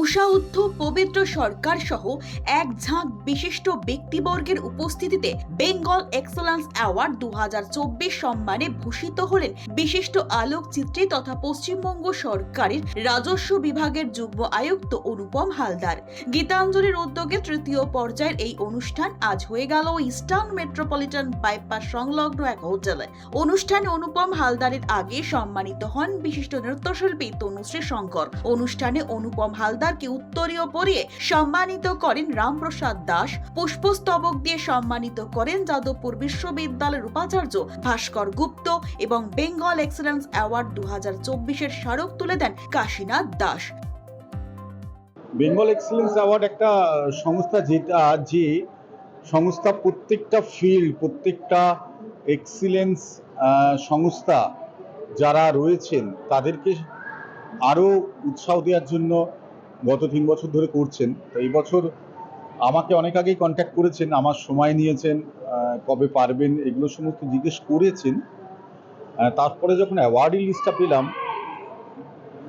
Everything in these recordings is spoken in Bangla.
উষাউদ্ধ পবিত্র সরকার সহ এক ঝাঁক বিশিষ্ট ব্যক্তিবর্গের উপস্থিতিতে বেঙ্গল এক্সেলেন্স অ্যাওয়ার্ড দু সম্মানে ভূষিত হলেন বিশিষ্ট আলোকচিত্রী তথা পশ্চিমবঙ্গ সরকারের রাজস্ব বিভাগের যুগ্ম আয়ুক্ত অনুপম হালদার। গীতাঞ্জলির উদ্যোগে তৃতীয় পর্যায়ের এই অনুষ্ঠান আজ হয়ে গেল ইস্টার্ন মেট্রোপলিটন বাইপাস সংলগ্ন এক হোটেলে। অনুষ্ঠানে অনুপম হালদারের আগে সম্মানিত হন বিশিষ্ট নৃত্যশিল্পী তনুশ্রী শঙ্কর। অনুষ্ঠানে অনুপম হালদারকে উত্তরীয় পরিয়ে সম্মানিত করেন রামপ্রসাদ দাস, পুষ্পস্তবক দিয়ে সম্মানিত করেন যাদবপুর বিশ্ববিদ্যালয়ের উপাচার্য ভাস্কর গুপ্ত এবং বেঙ্গল এক্সেলেন্স অ্যাওয়ার্ড দু হাজার চব্বিশের স্মারক তুলে দেন Kashinath Das. Bengal excellence award একটা সংস্থা যেটা যে সংস্থা প্রত্যেকটা ফিল্ড প্রত্যেকটা এক্সিলেন্স সংস্থা যারা রয়েছেন তাদেরকে আরও উৎসাহ দেওয়ার জন্য গত তিন বছর ধরে করছেন। তো এই বছর আমাকে অনেক আগেই কন্ট্যাক্ট করেছেন, আমার সময় নিয়েছেন কবে পারবেন এগুলো সমস্ত জিজ্ঞেস করেছেন। তারপরে যখন অ্যাওয়ার্ডি লিস্টটা পেলাম,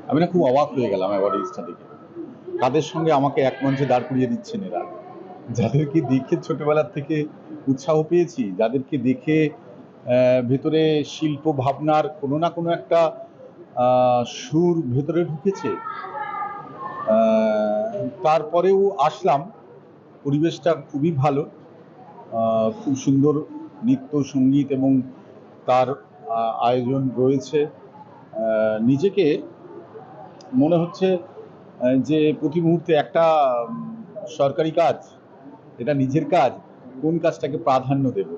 আমি না খুব অবাক হয়ে গেলাম অ্যাওয়ার্ডি লিস্টটা দেখে। তাদের সঙ্গে আমাকে এক মঞ্চে দাঁড় করিয়ে দিচ্ছেন এরা? যাদেরকে দেখে ছোটবেলার থেকে উৎসাহ পেয়েছি, যাদেরকে দেখে ভেতরে শিল্প ভাবনার কোনো না কোনো একটা সুর ভেতরে ঢুকেছে তারপরেও আসলাম। পরিবেশটা খুবই ভালো। খুব সুন্দর নৃত্য, সংগীত এবং তার আয়োজন রয়েছে। নিজেকে মনে হচ্ছে যে প্রতি মুহূর্তে একটা সরকারি কাজ, এটা নিজের কাজ, কোন কাজটাকে প্রাধান্য দেব?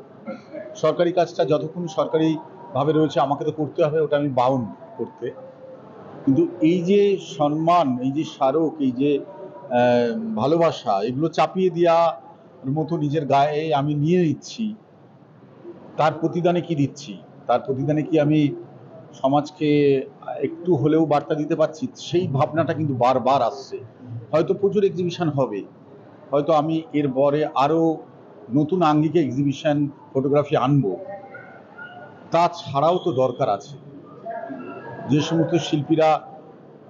সরকারি কাজটা যতক্ষণ সরকারি ভাবে রয়েছে, আমাকে তো করতে হবে, ওটা আমি বাউন্ড করতে। কিন্তু এই যে সম্মান, এই যে স্মারক, এই যে ভালোবাসা, এগুলো চাপিয়ে দেওয়ার মতো নিজের গায়ে আমি নিয়ে নিচ্ছি। তার প্রতিদানে কি দিচ্ছি? তার প্রতিদানে কি আমি সমাজকে একটু হলেও বার্তা দিতে পারছি? সেই ভাবনাটা কিন্তু বারবার আসছে। হয়তো প্রচুর এক্সিবিশন হবে। হয়তো আমি এর পরে আরও নতুন আঙ্গিকে এক্সিবিশন ফটোগ্রাফি আনব। তাছাড়াও তো দরকার আছে। যে সমস্ত শিল্পীরা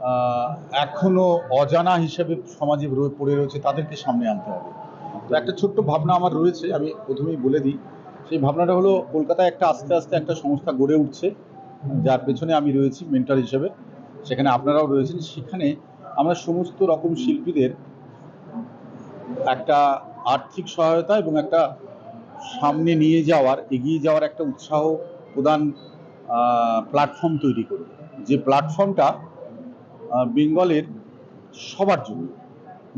আহ, এখনও অজানা হিসেবে সমাজে পড়ে রয়েছে তাদেরকে সামনে আনতে হবে। তো একটা ছোট্ট ভাবনা আমার রয়েছে আমি প্রথমেই বলে দিই। সেই ভাবনাটা হলো কলকাতায় একটা আস্তে আস্তে একটা সংস্থা গড়ে উঠছে যার পেছনে আমি রয়েছি মেন্টর হিসেবে। সেখানে আপনারাও রয়েছেন। সেখানে আমরা সমস্ত রকম শিল্পীদের একটা আর্থিক সহায়তা এবং একটা সামনে নিয়ে যাওয়ার এগিয়ে যাওয়ার একটা উৎসাহ প্রদান প্ল্যাটফর্ম তৈরি করব। যে প্ল্যাটফর্মটা বেঙ্গলের সবার জন্য,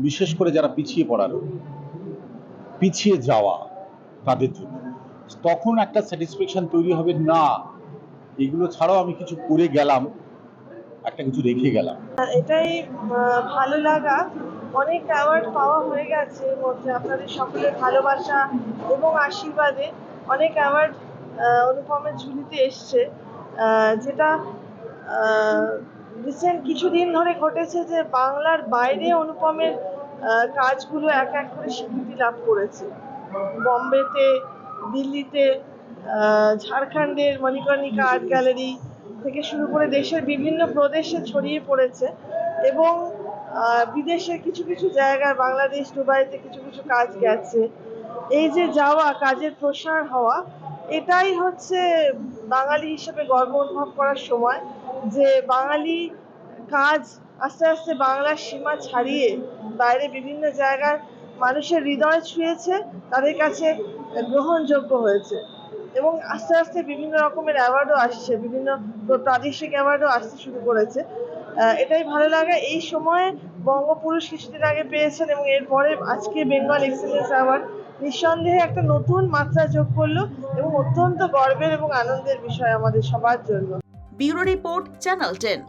বিশেষ করে যারা পিছিয়ে পড়ার পিছিয়ে যাওয়া তাদের জন্য। তখন একটা স্যাটিসফ্যাকশন তৈরি হবে, না, এগুলো ছাড়াও আমি কিছু করে গেলাম, একটা কিছু রেখে গেলাম। এটাই ভালো লাগা। অনেক অ্যাওয়ার্ড পাওয়া হয়ে গেছে মধ্যে। আপনাদের সকলের ভালোবাসা এবং আশীর্বাদে অনেক অ্যাওয়ার্ড অনুপমের ঝুলিতে এসছে। যেটা রিসেন্ট কিছুদিন ধরে ঘটেছে যে বাংলার বাইরে অনুপমের কাজগুলো এক এক করে স্বীকৃতি লাভ করেছে। বম্বেতে, দিল্লিতে ঝাড়খণ্ডের মণিকর্ণিকা আর্ট গ্যালারি থেকে শুরু করে দেশের বিভিন্ন প্রদেশে ছড়িয়ে পড়েছে এবং বিদেশের কিছু কিছু জায়গায়, বাংলাদেশ, দুবাইতে কিছু কিছু কাজ গেছে। এই যে যাওয়া, কাজের প্রসার হওয়া, এটাই হচ্ছে বাঙালি হিসেবে গর্ব অনুভব করার সময় যে বাঙালি কাজ আস্তে আস্তে বাংলার সীমা ছাড়িয়ে বাইরে বিভিন্ন জায়গার মানুষের হৃদয় ছুঁয়েছে, তাদের কাছে গ্রহণযোগ্য হয়েছে। এবং আস্তে আস্তে বিভিন্ন রকমের অ্যাওয়ার্ডও আসছে, বিভিন্ন প্রাদেশিক অ্যাওয়ার্ডও আসতে শুরু করেছে। এটাই ভালো লাগে। এই সময়ে বঙ্গপুরুষ কিছুদিন আগে পেয়েছেন এবং এরপরে আজকে বেঙ্গল এক্সেলেন্স অ্যাওয়ার্ড নিঃসন্দেহে একটা নতুন মাত্রা যোগ করল এবং অত্যন্ত গর্বের এবং আনন্দের বিষয় আমাদের সবার জন্য। Bureau report channel ten.